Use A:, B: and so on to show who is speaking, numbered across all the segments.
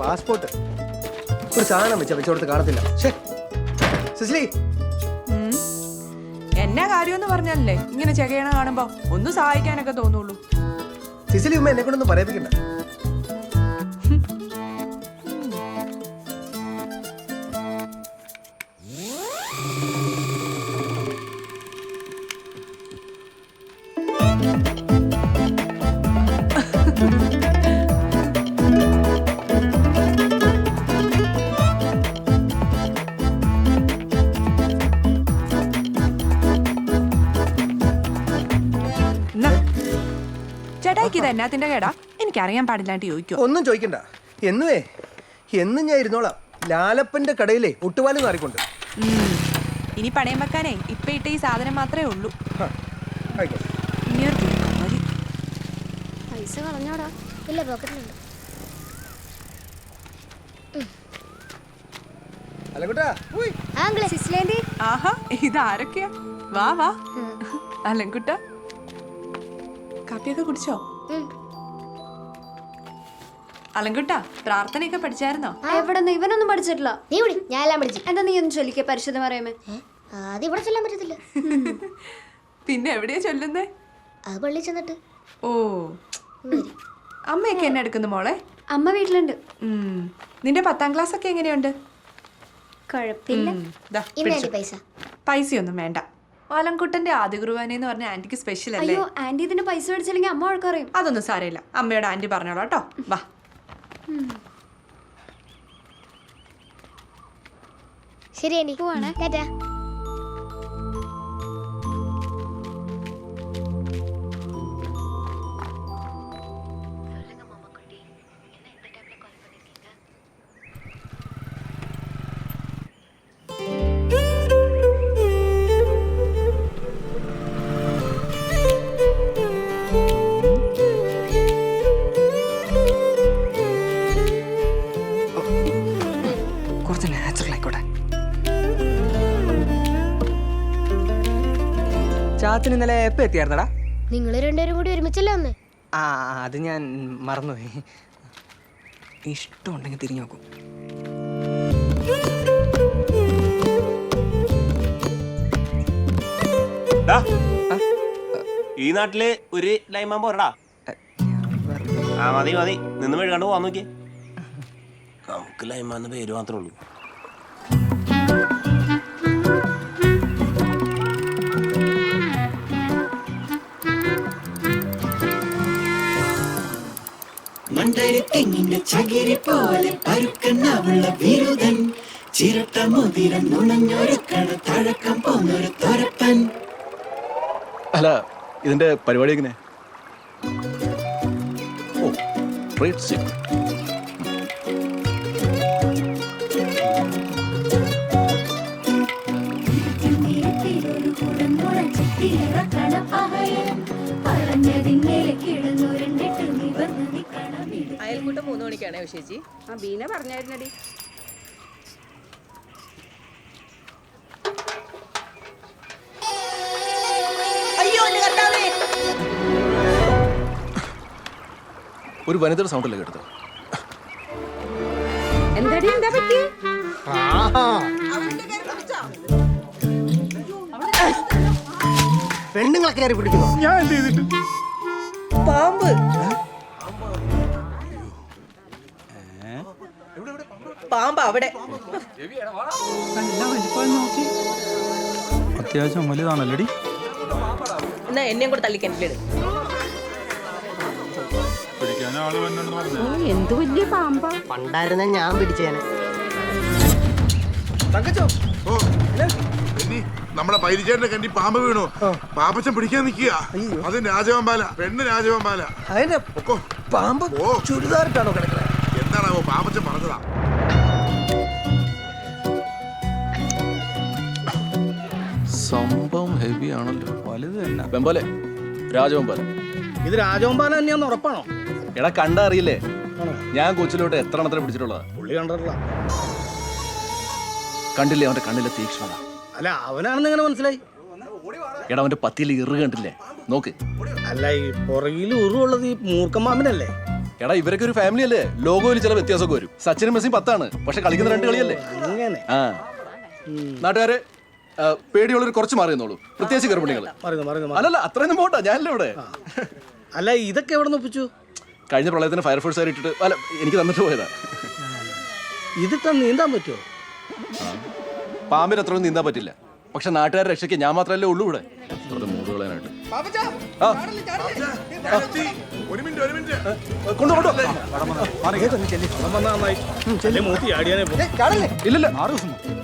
A: Passport. ഒരു സാധനം വെച്ച വെച്ചോടത്ത് കാണത്തില്ല. സിസ്ലി.
B: എന്നാ കാര്യമെന്ന് പറഞ്ഞല്ലേ ഇങ്ങനെ ചെകയണ കാണുമ്പോ ഒന്ന് സഹായിക്കാനൊക്കെ തോന്നുള്ളൂ.
A: സിസിലി ഉമ്മ എന്നെ കൊണ്ടൊന്നും പറയിപ്പിക്കണ്ട
B: ഇത് എന്നാത്തിന്റെ കേടാ? എനിക്കറിയാൻ പാടില്ലാണ്ട് ചോദിക്കോ.
A: ഒന്നും ചോദിക്കണ്ട. എന്നുവേ എന്നും ഞാൻ ഇരുന്നോളാം. ലാലപ്പന്റെ കടയിലെ ഒട്ടുപാൽ മാറിക്കൊണ്ട്.
B: ഇനി പണയം വെക്കാനേ ഇപ്പൊ ഇട്ട ഈ സാധനം മാത്രമേ ഉള്ളൂ.
A: ആയിക്കോട്ടെ.
B: ഇനിയൊരു കുഴിക്കാരി.
C: പൈസ കളഞ്ഞോടാ. ഇല്ല പോക്കറ്റിലുണ്ട്.
A: അല്ലക്കുട്ടാ ഉയ്.
C: ആംഗ്ലേ സിസ്ലേന്റി
B: ആഹാ ഇത് ആരൊക്കെയാ വാ. വാ അലങ്കുട്ട കാപ്പിയൊക്കെ കുടിച്ചോ? അലങ്കുട്ട പ്രാർത്ഥനയൊക്കെ പഠിച്ചായിരുന്നോ?
D: എവിടെ നിന്ന് ഇവനൊന്നും പഠിച്ചിട്ടില്ല.
C: നീ വിളി ഞാൻ എല്ലാം പഠിച്ചു.
D: എന്താ നീ ഒന്ന് ചൊല്ലിക്ക പരിശുദ്ധ പറയുമേ
C: അത് ഇവിടെ ചൊല്ലാൻ പറ്റത്തില്ല.
B: പിന്നെ എവിടെയാ ചൊല്ലുന്നേ?
C: അത് പള്ളി ചെന്നിട്ട്.
B: ഓ. അമ്മയൊക്കെ എന്നെ എടുക്കുന്നു മോളെ?
D: അമ്മ വീട്ടിലുണ്ട്.
B: നിന്റെ പത്താം ക്ലാസ് ഒക്കെ എങ്ങനെയുണ്ട്?
D: കുഴപ്പമില്ല.
C: പൈസ?
B: പൈസയൊന്നും വേണ്ട. അലങ്കുട്ടന്റെ ആദ്യ എന്ന് പറഞ്ഞ ആന്റിക്ക് സ്പെഷ്യൽ അല്ലേ?
D: അയ്യോ ആന്റി ഇതിന് പൈസ മേടിച്ചില്ലെങ്കിൽ അമ്മ വഴക്കറിയും
B: അതൊന്നും സാരമില്ല. അമ്മയോട് ആന്റി പറഞ്ഞോളാം കേട്ടോ. വാ.
C: ശരി എനിക്ക് പോവാണ്. ടാറ്റാ.
E: ചാത്തിന് ഇന്നലെ എപ്പോ എത്തിയായിരുന്നടാ?
C: നിങ്ങൾ രണ്ടുപേരും കൂടി ഒരുമിച്ചല്ലേ ഒന്ന്
E: ആ അത് ഞാൻ മറന്നുപോയി. ഇഷ്ടമുണ്ടെങ്കിൽ തിരിഞ്ഞു നോക്കും.
F: ഈ നാട്ടിൽ ഒരു ലൈമാൻ പോരടാ. ആ മതി മതി. നിന്ന് മെഴുകാണ്ട് പോവാൻ നോക്കി നമുക്ക് ലൈമാന്ന് പേര് മാത്രമേ ഉള്ളൂ.
G: മണ്ടരിത്തെങ്ങിന്റെ ചകിരി പോലെ പരുക്കനാവുള്ള വിരുദൻ ചിരട്ട മുതിരം നുണഞ്ഞൊരുക്കണ തഴക്കം പോന്നൊരു തൊരപ്പൻ.
H: അല്ല ഇതിന്റെ പരിപാടി എങ്ങനെ? ഓ ട്രേഡ് സീക്രട്ട്
I: അയൽക്കൂട്ടം മൂന്ന് മണിക്കാണേ ചേച്ചി ആ ബീന പറഞ്ഞായിരുന്നടി.
H: ഒരു വനിതയുടെ സൗണ്ട് അല്ലേ കേട്ടത്?
I: എന്താടി എന്താ പറ്റി
A: പെണ്ണുങ്ങളെ കയറി പിടിക്കുന്നു. ഞാൻ എന്ത് ചെയ്തിട്ട്?
I: പാമ്പ്. പാമ്പ് അവിടെ.
J: അത്യാവശ്യം വലുതാണല്ലോ
I: എന്നാ എന്നെയും കൂടെ തള്ളിക്കിണറ്റിലിട് എന്ത് വലിയ പാമ്പാ.
E: പണ്ടായിരുന്ന ഞാൻ പിടിച്ചേനെ.
A: തങ്കച്ചോ.
K: ഓ ഇനി നമ്മുടെ പൈരിച്ചേട്ടന്റെ കണ്ടി പാമ്പ് വീണു. പാപ്പച്ചൻ പിടിക്കാൻ നിക്കുക അത് രാജവമ്പാല പെണ്ണ് രാജവമ്പാല.
A: പാമ്പ്
K: ഓ.
A: ചുരിദാറിട്ടാണോ കിടക്കുന്നത്?
K: എന്താണാവോ പാപ്പച്ചൻ പറഞ്ഞതാ?
H: ആണല്ലോ.
J: വലുത് തന്നെ.
H: വെമ്പാലെ. രാജവെമ്പാല.
A: ഇത് രാജവമ്പാല തന്നെയാന്ന് ഉറപ്പാണോ?
H: എടാ കണ്ടറിയില്ലേ ഞാൻ കൊച്ചിലോട്ട് എത്ര എണ്ണത്തിന് പിടിച്ചിട്ടുള്ളതാ?
A: പുള്ളി കണ്ടിട്ടില്ല.
H: കണ്ടില്ലേ? അവന്റെ കണ്ണിലെ തീക്ഷ്ണത.
A: അല്ല അവനാണെന്ന് എങ്ങനെ മനസ്സിലായി?
H: എടാ അവന്റെ പത്തിയിൽ ഇറു കണ്ടില്ലേ? നോക്ക്.
A: അല്ല ഈ പുറകിൽ ഉറുള്ളത് ഈ മൂർഖമ്മാമിനല്ലേ
H: എടാ ഇവരൊക്കെ ഒരു ഫാമിലി അല്ലേ? ലോകോയിൽ ചില വ്യത്യാസമൊക്കെ വരും. സച്ചിനും മെസ്സിയും പത്താണ്. പക്ഷെ കളിക്കുന്ന രണ്ട് കളിയല്ലേ?
L: അങ്ങനെ.
H: ആ. നാട്ടുകാര് പേടിയുള്ളവർ കുറച്ച് മാറി നിന്നോളൂ. പ്രത്യേകിച്ച് ഗർഭിണികൾ
L: മറിയുന്നു മറിയുന്നു
H: അല്ലല്ല അത്രയൊന്നും പോട്ടെ ഞാനല്ലേ ഇവിടെ?
L: അല്ല ഇതൊക്കെ എവിടെ നിന്ന് ഒപ്പിച്ചു?
H: കഴിഞ്ഞ പ്രളയത്തിന് ഫയർഫോഴ്സ് ഇട്ടിട്ട് അല്ല എനിക്ക് തന്നിട്ട് പോയതാ.
L: ഇത് നീന്താൻ പറ്റുമോ
H: പാമ്പിന് അത്രയൊന്നും നീന്താൻ പറ്റില്ല. പക്ഷെ നാട്ടുകാരെ രക്ഷയ്ക്ക് ഞാൻ മാത്രമല്ലേ ഉള്ളൂ ഇവിടെ. മൂട് കളയാനായിട്ട് ആ. കൊണ്ടു കൊണ്ടു. ഇല്ലല്ല. ദേ,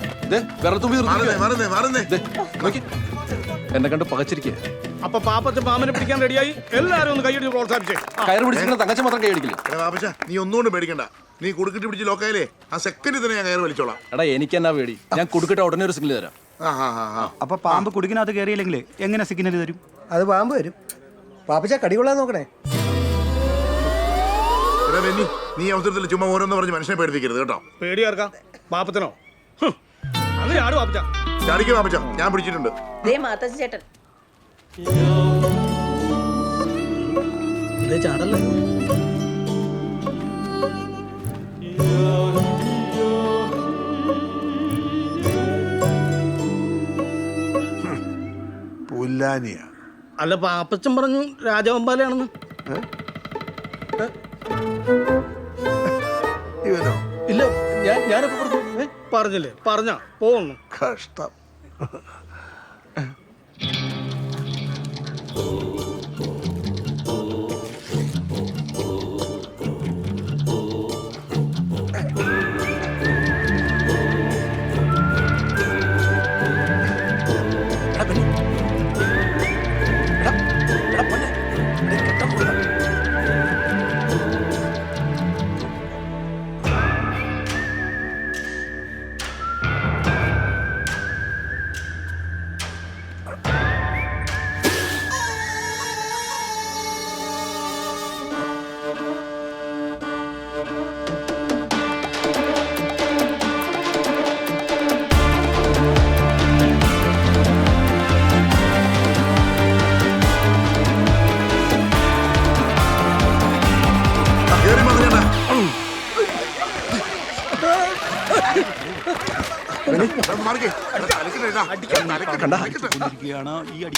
H: വിരൽത്തുമ്പി
M: മറന്നേ
H: നിർത്തിയിരിക്കുവാ.
M: മറന്നേ മറന്നേ
H: ദേ, നോക്കി. എന്നെ കണ്ട് പകച്ചിരിക്കുക
N: അപ്പൊ പാപ്പച്ച പാമ്പനെ പിടിക്കാൻ റെഡിയായി. എല്ലാരും ഒന്ന് കൈയടി പ്രോത്സാഹിപ്പിച്ചേ.
H: കയറ് പിടിച്ചിട്ട് തങ്കച്ച മാത്രം കൈയടിക്കില്ല?
M: എടാ പാപ്പച്ച നീ ഒന്നുകൊണ്ട് പേടിക്കണ്ട. നീ കുടുക്കിട്ട് പിടിച്ച് ലോക്കായാലേ ആ സെക്കൻഡിൽ തന്നെ ഞാൻ കയറി വലിച്ചോളാം.
H: എടാ എനിക്ക് എന്നാ പേടി. ഞാൻ കുടുക്കിട്ട് ഉടനെ ഒരു സിഗ്നൽ തരാം.
N: അപ്പൊ പാമ്പ് കുടുക്കിനകത്ത് കയറിയില്ലെങ്കിൽ എങ്ങനെ സിഗ്നൽ തരും?
L: അത് പാമ്പ് വരും. പാപ്പച്ച കടികൊള്ളാൻ നോക്കണേ.
M: നീ അവസരത്തിൽ ചുമ്മാ ഓരോന്ന് പറഞ്ഞ് മനുഷ്യനെ പേടിപ്പിക്കരുത് കേട്ടോ.
N: പേടിയാർക്കാം? പാപ്പത്തിനോ. അങ്ങനെ
M: ചാടിക്ക് പാപ്പച്ച ഞാൻ പിടിച്ചിട്ടുണ്ട്.
O: ദേ മാത്തച്ഛൻ ചേട്ടൻ.
L: ചാടല്ലേ?
M: പുല്ലാനിയ.
L: അല്ല പാപ്പച്ചൻ പറഞ്ഞു രാജവമ്പാലയാണെന്ന്.
M: ഇവനോ?
H: ഇല്ല ഞാൻ ഞാനൊക്കെ പറഞ്ഞു ഏ?
L: പറഞ്ഞില്ലേ? പറഞ്ഞ പോന്നു
M: കഷ്ടം.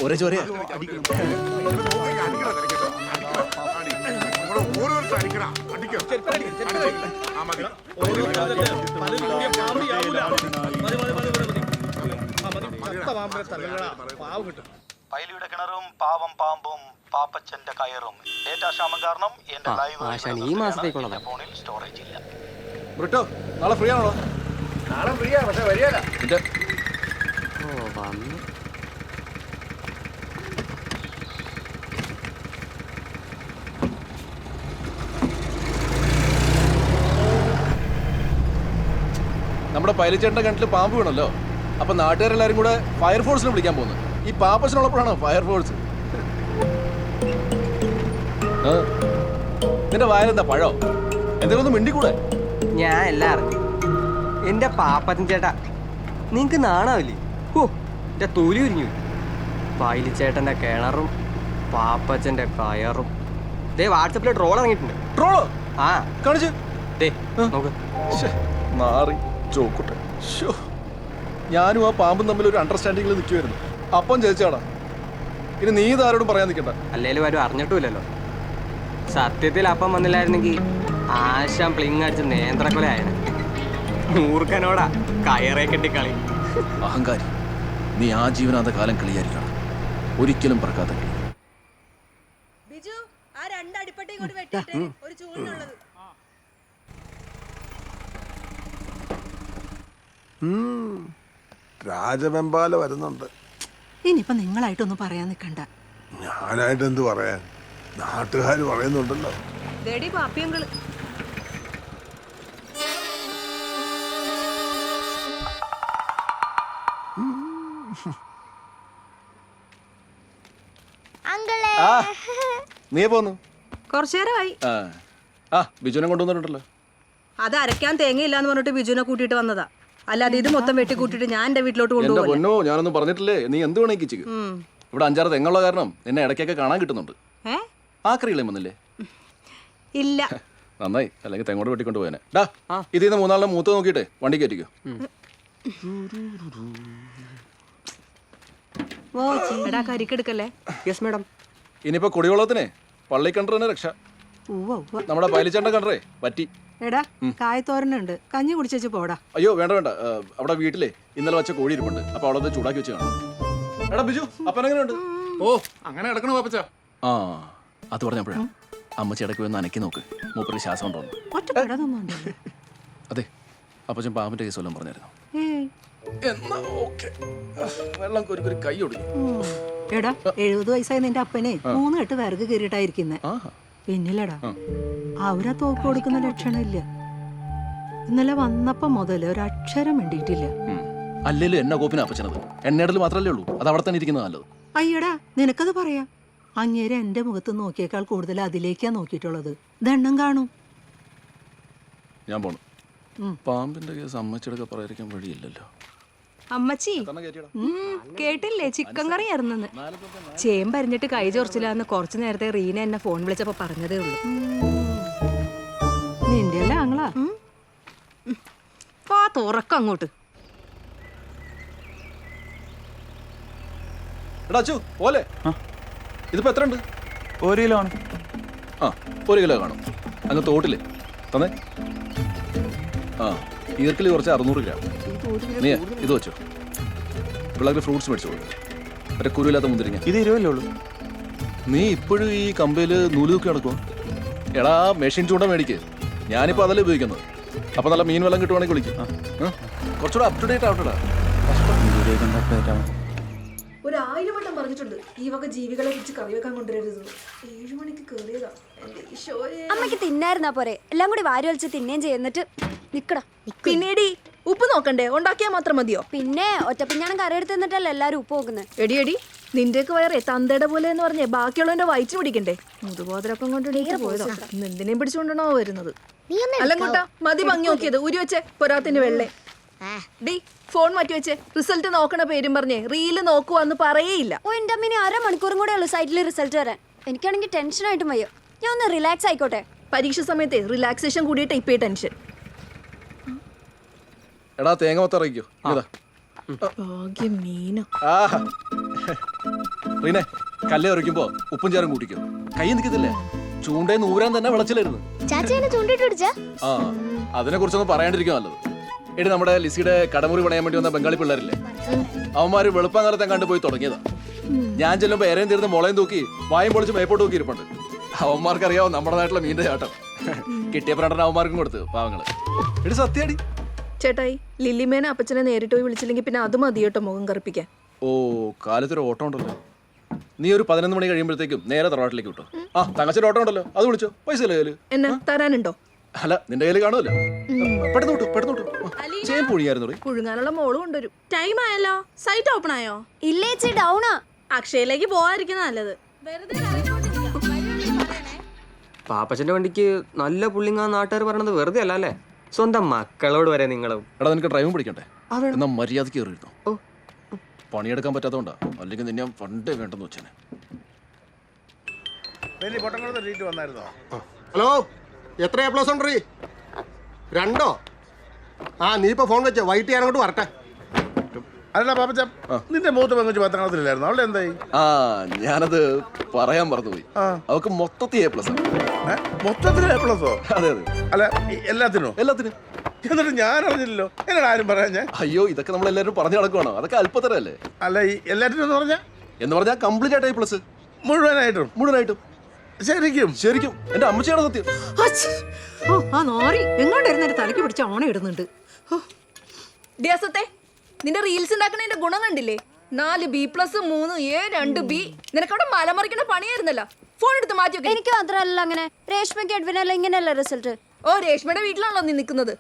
H: ഒരേ
N: പൈലിയുടെ കിണറും പാവം പാമ്പും പാപ്പച്ചന്റെ കയറും ഡേറ്റാക്ഷാമം കാരണം എന്റെ ലൈവ് ഫോണിൽ സ്റ്റോറേജ് ഇല്ല
H: ബ്രിട്ടോ നാളെ ഫ്രീ ആണോ? നിന്റെ നമ്മുടെ പൈലച്ചേട്ടന്റെ കണ്ടിൽ പാമ്പ് വീണല്ലോ. അപ്പൊ നാട്ടുകാരെല്ലാരും കൂടെ ഫയർഫോഴ്സിനെ വിളിക്കാൻ പോകുന്നു ഈ പാപ്പച്ചനുള്ളപ്പോഴാണ് ഫയർഫോഴ്സ്. നിന്റെ വായനെന്താ പഴോ? എന്തെങ്കിലും ഒന്ന് മിണ്ടിക്കൂടെ?
E: ഞാൻ എല്ലാം അറിഞ്ഞു എന്റെ പാപ്പച്ചൻ ചേട്ടാ. നിങ്ങക്ക് നാണാവില്ലേ? ഓ എന്റെ തൊലി ഉരിഞ്ഞു. ചേട്ടന്റെ കിണറും പാപ്പച്ചന്റെ കയറും. ദേ വാട്സപ്പിൽ ട്രോൾ ഇറങ്ങിയിട്ടുണ്ട്.
H: ട്രോളോ?
E: ആ.
H: കാണിച്ചു.
E: ദേ നോക്ക്.
H: നാറി ചോക്കുട്ടെ. ഞാനും ആ പാമ്പും തമ്മിൽ ഒരു അണ്ടർസ്റ്റാൻഡിങ്ങിൽ നിൽക്കുമായിരുന്നു അപ്പം ചേച്ചാടാ ഇനി നീ ഇതാരോടും പറയാൻ നിൽക്കണ്ട.
E: അല്ലേലും ആരും അറിഞ്ഞിട്ടുമില്ലല്ലോ. സത്യത്തിൽ അപ്പം വന്നില്ലായിരുന്നെങ്കിൽ ആശാൻ പ്ലിങ് അടിച്ച് നേന്ത്രക്കൊലയാണ് മൂർഖനോടാ കയറേ കെട്ടി കളി.
H: അഹങ്കാരി നീ ആ ജീവനാന്ത കാലം കളിയായിരിക്കണം. ഒരിക്കലും പറക്കാത്ത കളി.
O: ബിജു ആ ഇങ്ങോട്ട് വെട്ടിയിട്ട് ഒരു ചൂടിനുള്ളത്.
M: രാജവെമ്പാല വരുന്നുണ്ട്.
O: ഇനിയിപ്പൊ നിങ്ങളായിട്ടൊന്നും പറയാൻ നിക്കണ്ട
M: ഞാനായിട്ട് എന്ത് പറയാൻ? നാട്ടുകാർ പറയുന്നുണ്ടല്ലോ.
O: പാപ്പിയങ്കൾ
C: അങ്കളെ.
H: ആ നീ പോന്നു.
O: കുറച്ചു നേരമായി
H: ആ ആ ബിജുനെ കൊണ്ടുവന്നിട്ടുണ്ടല്ലോ.
O: അത് അരയ്ക്കാൻ തേങ്ങയില്ല എന്ന് പറഞ്ഞിട്ട് ബിജുനെ കൂട്ടിയിട്ട് വന്നതാ. അല്ലാതെ ഇത് മൊത്തം വെട്ടി കൂട്ടിട്ട് ഞാൻ എന്റെ വീട്ടിലോട്ട്
H: എന്റെ
O: കൊണ്ടുപോകും
H: പൊന്നോ ഞാനൊന്നും പറഞ്ഞിട്ടില്ലേ? നീ എന്ത് വേണേ കിച്ചിക്ക് ഇവിടെ അഞ്ചാറ് തെങ്ങുള്ള കാരണം എന്നെ ഇടയ്ക്കൊക്കെ കാണാൻ കിട്ടുന്നുണ്ട്.
O: ഏ?
H: ആ കറികളെ വന്നില്ലേ?
O: ഇല്ല.
H: നന്നായി. അല്ലെങ്കിൽ തെങ്ങോട്ട് വെട്ടിക്കൊണ്ട് പോയനെ. ഡാ ഇതിൽ നിന്ന് മൂന്നാളിനെ മൂത്ത് നോക്കിട്ടെ വണ്ടി കയറ്റിക്കോ.
O: എടാ കരിക്കെടുക്കല്ലേ?
E: യെസ് മാഡം
H: ഇനിയിപ്പോ കുടിവെള്ളത്തിനെ പള്ളി തന്നെ രക്ഷ. നമ്മുടെ പൈലിച്ചേണ്ട പറ്റി
O: എടാ കായത്തോരനുണ്ട്. കഞ്ഞി കുടിച്ചു പോടാ.
H: അയ്യോ വേണ്ട വേണ്ട. അവിടെ വീട്ടിലെ ഇന്നലെ വെച്ച കോഴി ഇരിപ്പുണ്ട്. അപ്പൊ ചൂടാക്കി വെച്ച് കാണാം. എടാ ബിജു അപ്പനെങ്ങനെയുണ്ട്
M: ഓ അങ്ങനെ കിടക്കണ പാപ്പച്ച?
H: ആ അത് പറഞ്ഞപ്പോഴാ. അമ്മച്ചി ഇടയ്ക്ക് വന്ന് അനക്കി നോക്ക്. മൂപ്പര് ശ്വാസം ഉണ്ടോ? അതെ അപ്പച്ചൻ പാമ്പിന്റെ കേസ് വല്ലതും പറഞ്ഞായിരുന്നു? എന്നാ ഓക്കെ. വെള്ളം കൊരുക്കൊരു കൈ ഒടുങ്ങി.
O: എടാ എഴുപത് വയസ്സായ നിന്റെ അപ്പനെ മൂന്ന് കെട്ട് വിറക് കീറിയിട്ടായിരിക്കുന്നേ.
H: ആഹാ.
O: പിന്നില്ലടാ. അവരാ തോക്ക് കൊടുക്കുന്ന ലക്ഷണമില്ല. ഇന്നലെ വന്നപ്പോ മുതൽ ഒരക്ഷരം വേണ്ടിയിട്ടില്ല.
H: അല്ലേലും എന്നെ കോപ്പിന് അപ്പച്ചനത്. എന്നേടൽ മാത്രല്ലേ ഉള്ളൂ. അത് അവിടെ തന്നെ ഇരിക്കുന്നത് നല്ലത്.
O: അയ്യടാ നിനക്കത് പറയാ. അങ്ങേരെ എന്റെ മുഖത്ത് നോക്കിയേക്കാൾ കൂടുതൽ അതിലേക്കാ നോക്കിയിട്ടുള്ളത്. ദണ്ണം കാണും.
H: ഞാൻ പോണു. പാമ്പിന്റെ കേസ് അമ്മച്ചിടൊക്കെ പറയാതിരിക്കാൻ വഴിയില്ലല്ലോ.
B: അമ്മച്ചി കേട്ടില്ലേ? ചിക്കൻ കറി ആയിരുന്നെന്ന്. ചേമ്പരിഞ്ഞിട്ട് കൈ ചൊറിച്ചില്ലാന്ന് കുറച്ചു നേരത്തെ റീന എന്നെ ഫോൺ വിളിച്ചപ്പോ പറഞ്ഞതേ ഉള്ളൂ.
O: നിന്റെ അല്ല ആങ്ങളാ?
B: പാ തുറക്കം അങ്ങോട്ട്.
H: ഇതിപ്പോ എത്ര ഉണ്ട്?
N: ഒരു കിലോ ആണ്.
H: ആ ഒരു കിലോ കാണും. അങ്ങ് തോട്ടില്ലേ തന്നെ. ആ. ഈർക്കിൽ കുറച്ച് അറുന്നൂറ് ഗ്രാം. നീ ഇത് വെച്ചോ. പിള്ളേർക്ക് ഫ്രൂട്ട്സ് മേടിച്ചോളൂ മറ്റേ കുരുവില്ലാത്ത മുന്തിരിങ്ങ.
N: ഇത് ഇരുപല്ലേ ഉള്ളൂ?
H: നീ ഇപ്പോഴും ഈ കമ്പയിൽ നൂൽ തൂക്കി നടക്കുമോ എടാ മെഷീൻ ചൂണ്ട മേടിക്ക്. ഞാനിപ്പോൾ അതല്ലേ ഉപയോഗിക്കുന്നത്. അപ്പോൾ നല്ല മീൻ വെള്ളം കിട്ടുവാണെങ്കിൽ വിളിക്കും? കുറച്ചുകൂടെ അപ് ടു ഡേറ്റ് ആവട്ടെടാ.
O: ഒരു ആയിരം വട്ടം പറഞ്ഞിട്ടുണ്ട്. ഈ വക ജീവികളെ കുറിച്ച് കറി വെക്കാൻ കൊണ്ടുവരരുത് ഏഴു മണിക്ക് കയറിയതാ
K: അമ്മയ്ക്ക് തിന്നായിരുന്നാ പോരെ. എല്ലാം കൂടി വാരി വലിച്ച് തിന്നേം ചെയ്യുന്നിട്ട് നിക്കടാ.
O: പിന്നീടി ഉപ്പ് നോക്കണ്ടേ? ഉണ്ടാക്കിയാൽ മാത്രം മതിയോ?
K: പിന്നെ ഒറ്റപ്പിഞ്ഞാണ് കറി എടുത്ത് തന്നിട്ടല്ലേ എല്ലാരും ഉപ്പ് നോക്കുന്നത്
O: എടി എടി നിന്റെയൊക്കെ വയറേ തന്തയുടെ പോലെ എന്ന് പറഞ്ഞേ ബാക്കിയുള്ളവന്റെ വയറ്റിന് പിടിക്കണ്ടേ? മുതുബോധരൊപ്പം കൊണ്ട് എണീറ്റ് പോയതോ. ഇന്ന് എന്തിനേം പിടിച്ചുകൊണ്ടാണോ വരുന്നത്? അല്ലങ്കോട്ടാ മതി ഭംഗി നോക്കിയത് ഉരി വെച്ചേ പൊരാത്തിന്റെ വെള്ളേ. ഡി ഫോൺ മാറ്റി വെച്ചേ. റിസൾട്ട് നോക്കണ പേരും പറഞ്ഞേ. റീൽ നോക്കുവാന്ന് പറയേയില്ല.
K: ഓ എന്റെ അമ്മിനി അരമണിക്കൂറും കൂടെ ഉള്ളു സൈറ്റിൽ റിസൾട്ട് വരാൻ. എനിക്കാണെങ്കിൽ ടെൻഷനായിട്ടും വയ്യോ. ഞാൻ ഒന്ന് റിലാക്സ് ആയിക്കോട്ടെ?
O: പരീക്ഷ സമയത്തെ റിലാക്സേഷൻ കൂടിയിട്ട് ഇപ്പേ ടെൻഷൻ
H: എടാ തേങ്ങ മൊത്തം ഇറങ്ങിക്കോ ഇതാ.
O: ഭാഗ്യം മീനോ.
H: ആഹാ റീനെ കല്ല് ഇറക്കുമ്പോ ഉപ്പും ചേരും കൂട്ടിക്കോ. കൈ നിൽക്കത്തില്ലേ ചൂണ്ടേ നൂരാൻ തന്നെ വിളച്ചിലായിരുന്നു.
C: ചാച്ചനെ എന്നെ ചൂണ്ടിട്ട് പിടിച്ചാ?
H: ആ അതിനെ കുറിച്ചൊന്നും പറയാണ്ടിരിക്കും നല്ലത്. എടി നമ്മുടെ ലിസിയുടെ കടമുറി പണയാൻ വേണ്ടി വന്ന ബംഗാളി പിള്ളേരില്ലേ? അവന്മാര് വെളുപ്പാങ്കാലത്തെ കണ്ടു പോയി തുടങ്ങിയതാ. ഞാൻ ചെല്ലുമ്പോ എരയും തീർന്ന് മുളയും തൂക്കി വായും പൊളിച്ച് മേപ്പോട്ട് തൂക്കി ഇരിപ്പുണ്ട്. അവന്മാർക്കറിയാവോ നമ്മുടെ നാട്ടിലെ മീന്റെ ചാട്ടം. കിട്ടിയ പ്രണ്ടൻ അവന്മാർക്കും കൊടുത്ത് പാവങ്ങൾ. എടി സത്യടി.
O: ചേട്ടായി ലില്ലിമേനെ അപ്പച്ചനെ നേരിട്ട് പോയി വിളിച്ചില്ലെങ്കിൽ പിന്നെ അത് മതി കേട്ടോ മുഖം കറുപ്പിക്കാൻ.
H: ഓ കാലത്തൊരു ഓട്ടം ഉണ്ടല്ലോ. നീ ഒരു പതിനൊന്ന് മണി കഴിയുമ്പോഴത്തേക്കും നേരെ തറവാട്ടിലേക്ക് വിട്ടോ. ആ തങ്ങച്ചൊരു ഓട്ടം ഉണ്ടല്ലോ. അത് വിളിച്ചോ. പൈസ കയ്യിൽ?
O: എന്നെ തരാനുണ്ടോ?
H: അല്ല നിന്റെ കയ്യിൽ കാണുമല്ലോ. പെട്ടെന്ന് വിട്ടു പെട്ടെന്ന് വിട്ടു. ചെയ്യാൻ പൊഴിയായിരുന്നു റീ
O: പുഴുങ്ങാനുള്ള മോൾ കൊണ്ടുവരും. ടൈം ആയല്ലോ. സൈറ്റ് ഓപ്പൺ ആയോ?
K: ഇല്ലേച്ചി ഡൗണാ
O: അക്ഷയയിലേക്ക് പോവാതിരിക്കുന്ന നല്ലത്.
E: പാപ്പച്ചന്റെ വണ്ടിക്ക് നല്ല പുള്ളിങ്ങാ നാട്ടുകാർ പറഞ്ഞത് വെറുതെ അല്ല അല്ലേ? സ്വന്തം മക്കളോട് വരെ നിങ്ങളും.
H: എടാ നിനക്ക് ഡ്രൈവും പഠിക്കണ്ടേ എന്നാ മര്യാദയ്ക്ക് കയറിയിരുന്നു? പണിയെടുക്കാൻ പറ്റാത്തോണ്ടാ. അല്ലെങ്കിൽ നിന്നെ പണ്ടേ വേണ്ടെന്ന് വെച്ചേനെ.
P: ഹലോ എത്ര എ പ്ലസ് ഉണ്ട് രണ്ടോ? ആ നീ ഇപ്പൊ ഫോൺ വെച്ചോ. വൈകിട്ട് ഞാൻ അങ്ങോട്ട് വരട്ടെ.
M: അല്ല പാപ്പച്ച നിന്റെ മൂത്ത പെങ്കുച്ച് പത്താം ക്ലാസ്സിലായിരുന്നു അവളെ എന്തായി?
H: ആ ഞാനത് പറയാൻ മറന്നുപോയി. അവക്ക് മൊത്തത്തിൽ എ പ്ലസ്?
M: മൊത്തത്തിൽ എ പ്ലസോ
H: അതെ അതെ.
M: അല്ല എല്ലാത്തിനോ?
H: എല്ലാത്തിനും.
M: എന്നിട്ട് ഞാൻ അറിഞ്ഞില്ലല്ലോ എന്നോട് ആരും പറയാൻ ഞാൻ?
H: അയ്യോ ഇതൊക്കെ നമ്മൾ എല്ലാവരും പറഞ്ഞു നടക്കുവാണോ? അതൊക്കെ അല്പത്തരല്ലേ?
M: അല്ല ഈ എല്ലാത്തിനും എന്ന് പറഞ്ഞാ.
H: എന്ന് പറഞ്ഞാൽ കംപ്ലീറ്റ് ആയിട്ട് എ പ്ലസ്
M: മുഴുവനായിട്ടും.
H: മുഴുവനായിട്ടും.
M: ശരിക്കും?
H: ശരിക്കും. എന്റെ അമ്മച്ചിയാണ് സത്യം.
O: ആ നോറി. എങ്ങോട്ടിരുന്നൊരു തലയ്ക്ക് പിടിച്ച ഓണം ഇടുന്നുണ്ട് ഹോ. നിന്റെ റീൽസ് ഉണ്ടാക്കണതിന്റെ ഗുണം കണ്ടില്ലേ? നാല് ബി പ്ലസ് മൂന്ന് എ രണ്ട് ബി നിനക്കവിടെ മലമറിക്കണ പണിയായിരുന്നല്ലോ. ഫോൺ എടുത്ത് മാറ്റി വെക്ക്.
K: എനിക്ക് മാത്രമല്ല അങ്ങനെ രേഷ്മയ്ക്ക് എഡ്വിനല്ല ഇങ്ങനെയല്ല റിസൾട്ട്
O: ഓ രേഷ്മയുടെ വീട്ടിലാണല്ലോ നീ നിൽക്കുന്നത്.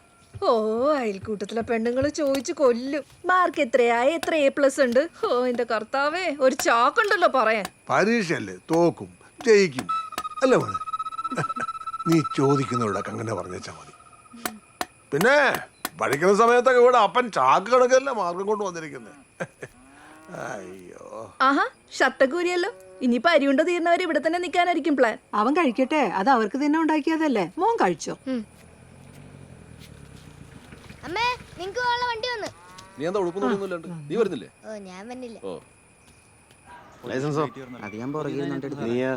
O: ഓ അയൽക്കൂട്ടത്തിലെ പെണ്ണുങ്ങൾ ചോദിച്ചു കൊല്ലും. മാർക്ക് എത്രയായ എത്ര എ പ്ലസ് ഉണ്ട്? ഓ എന്റെ കർത്താവേ ഒരു ചാക്കുണ്ടല്ലോ പറയാൻ.
M: പരീക്ഷയല്ലേ? തോക്കും ജയിക്കും. അല്ല നീ ചോദിക്കുന്നവരോടൊക്കെ അങ്ങനെ പറഞ്ഞാ മതി. പിന്നെ? പഠിക്കുന്ന സമയത്തൊക്കെ ഇവിടെ അപ്പൻ ചാക്ക് കണക്കല്ല മാർഗം കൊണ്ട് വന്നിരിക്കുന്നത് അയ്യോ.
O: ആഹാ ഷട്ടക്കൂരിയല്ലോ ഇനിയിപ്പോ അരിയുണ്ട തീർന്നവർ ഇവിടെ തന്നെ നിൽക്കാനായിരിക്കും പ്ലാൻ
Q: അവൻ കഴിക്കട്ടെ അത് അവർക്ക് തന്നെ ഉണ്ടാക്കിയതല്ലേ. മോൻ കഴിച്ചോ?
C: അമ്മേ നിങ്ങക്ക് ഉള്ള വണ്ടി വന്ന്.
H: നീ എന്താ ഉടുപ്പൊന്നുമില്ലാണ്ട് നീ വരുന്നില്ലേ?
C: ഓ ഞാൻ വന്നില്ല.
H: ഓ.
P: ലൈസൻസോ
E: അത് ഞാൻ പുറകെ
P: നീയാ?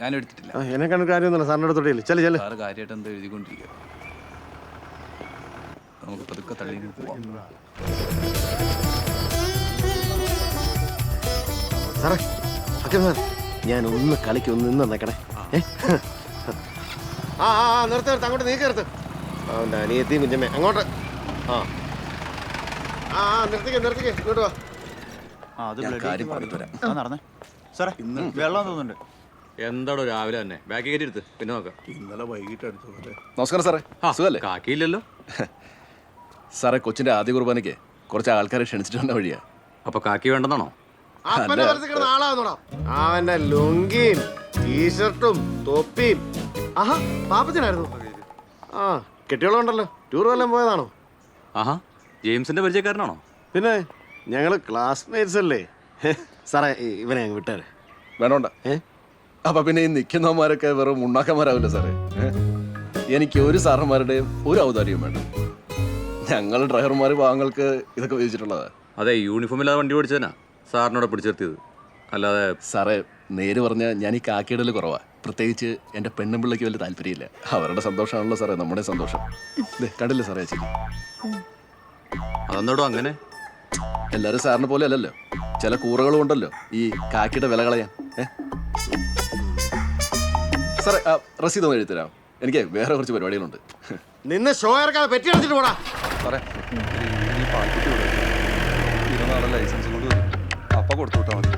N: ഞാൻ എടുത്തിട്ടില്ല
P: എന്നെ കണ്ട കാര്യമൊന്നുമില്ല. സാറിന്റെ അടുത്തോട്ടില്ല ചെല്ലു ചെല്ലു.
N: സാറ് കാര്യമായിട്ട് എന്താ എഴുതിക്കൊണ്ടിരിക്കുക? നമുക്ക് പതുക്കെ തള്ളി പോവാം.
P: സാറേ ഓക്കെ സാർ. ഞാൻ ഒന്ന് കളിക്ക് ഒന്ന് നിന്ന് നിൽക്കണേ. ഏ? ആ ആ ആ നിർത്ത് നിർത്ത് അങ്ങോട്ട് നീക്കി നിർത്ത്. അവന്റെ അനിയത്തി കുഞ്ഞമ്മേ അങ്ങോട്ട്. ആ. ആ ആ നിർത്തിക്കേ നിർത്തിക്കേ. ഇങ്ങോട്ട് വാ.
H: കാര്യം
N: നടന്നേ. സാറേ വെള്ളം തോന്നുന്നുണ്ട്.
R: എന്താടോ രാവിലെ തന്നെ. ബാക്കി കയറ്റി എടുത്ത്. പിന്നെ നോക്കാം.
M: ഇന്നലെ വൈകിട്ട് അടുത്തു പോലെ
H: നമസ്കാരം സാറേ. സുഖല്ലേ
R: കാക്കിയില്ലല്ലോ.
H: സാറേ കൊച്ചിന്റെ ആദ്യ കുർബാനയ്ക്ക് കുറച്ച് ആൾക്കാരെ ക്ഷണിച്ചിട്ട് വന്ന വഴിയാ.
R: അപ്പൊ കാക്കി വേണ്ടെന്നാണോ?
P: അപ്പന്റെ മനസ്സിൽ കിടന്ന ആളാന്നോടാ അവന്റെ ലുങ്കിയും ടീഷർട്ടും തൊപ്പിയും. ആഹാ പാപ്പത്തിനായിരുന്നു ആ കെട്ടിയോളുണ്ടല്ലോ. ടൂർ വല്ലതും പോയതാണോ?
R: ആഹാ ജെയിംസിന്റെ പരിചയക്കാരനാണോ?
P: പിന്നെ ഞങ്ങൾ ക്ലാസ്മേറ്റ്സ് അല്ലേ? സാറേ ഇ- ഇവനെ അങ്ങ് വിട്ടേരെ.
H: വേണോണ്ട.
P: ഏ?
H: അപ്പൊ പിന്നെ ഈ നിൽക്കുന്നവന്മാരൊക്കെ വെറും ഉണ്ണാക്കന്മാരാവില്ല സാറേ? ഏ? എനിക്ക് ഒരു സാറന്മാരുടെയും ഒരു ഔദാര്യവും വേണ്ട. ഞങ്ങൾ ഡ്രൈവർമാർ ഭാഗങ്ങൾക്ക് ഇതൊക്കെ വിധിച്ചിട്ടുള്ളതാ.
R: അതെ യൂണിഫോം ഇല്ലാതെ വണ്ടി ഓടിച്ചതനാ സാറിനോട് പിടിച്ചെത്തിയത് അല്ലാതെ
H: സാറേ നേര് പറഞ്ഞ ഞാൻ ഈ കാക്കിയിടൽ കുറവാ. പ്രത്യേകിച്ച് എന്റെ പെണ്ണും പിള്ളയ്ക്ക് വലിയ താല്പര്യമില്ല. അവരുടെ സന്തോഷമാണല്ലോ സാറേ നമ്മുടെ സന്തോഷം. ദേ, കണ്ടില്ലേ സാറേ ചേച്ചി?
R: അതെന്തോടോ അങ്ങനെ?
H: എല്ലാവരും സാറിനെ പോലെ അല്ലല്ലോ. ചില കൂറകളും ഉണ്ടല്ലോ ഈ കാക്കിയുടെ വില കളയാൻ. ഏ? സാറേ ആ, റസീദ് ഒന്ന് എഴുതി തരാം. എനിക്ക് വേറെ കുറച്ച് പരിപാടികളുണ്ട്.
P: നിന്ന് ഷോ ഇറക്കാതെ പെറ്റി അടിച്ചിട്ട് പോടാ.
N: സാറേ ഈ പാൽക്കുട്ടി ഇവിടെ. ഇരുന്നാളെ ലൈസൻസ് കൊണ്ട് വരും. അപ്പം കൊടുത്തു വിട്ടാൽ മതി.